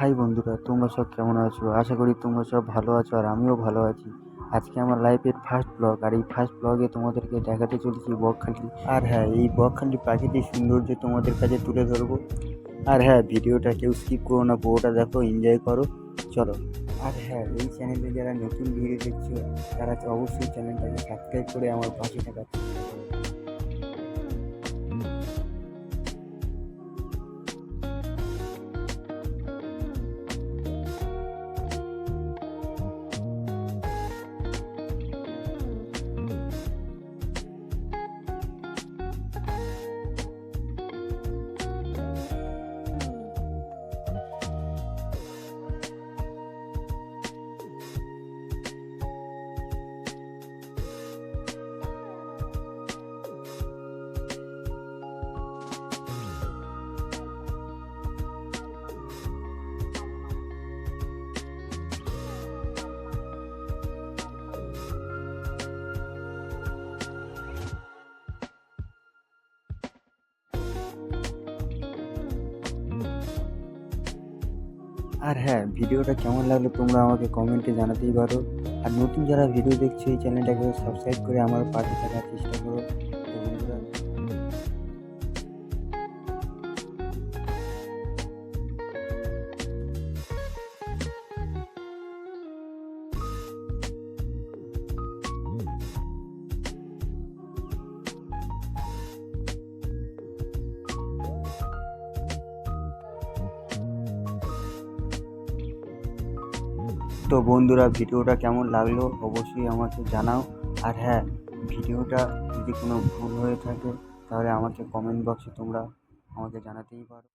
High বন্ধুরা, তোমরা সব কেমন আছো? আশা করি তোমরা সব ভালো আছো আর আমিও ভালো আছি। আজকে আমার লাইফের ফার্স্ট ব্লগ আর এই ফার্স্ট ব্লগে তোমাদেরকে দেখাতে চলেছি বকখালি। আর হ্যাঁ এই বকখালি প্রাকৃতিক সৌন্দর্য তোমাদের কাছে তুলে ধরবো। আর হ্যাঁ ভিডিওটা কেউ স্কিপ করো না, পুরোটা দেখো এনজয় করো। চলো। আর হ্যাঁ এই চ্যানেলে যারা নতুন ভিডিও দেখছ, তারা অবশ্যই চ্যানেলটাকে সাবস্ক্রাইব করে আমার পাশে থাকা। আর হ্যাঁ ভিডিওটা কেমন লাগল তোমরা আমাকে কমেন্টে জানাতেই পারো। আর নতুন যারা ভিডিও দেখছ, এই চ্যানেলটাকে সাবস্ক্রাইব করে আমার পাশে থাকার চেষ্টা তো বন্ধুরা, ভিডিওটা কেমন লাগল অবশ্যই আমাকে জানাও। আর হ্যাঁ ভিডিওটা যদি কোনো ভুল হয়ে থাকে, তাহলে আমাকে কমেন্ট বক্সে তোমরা আমাকে জানাতেই পারো।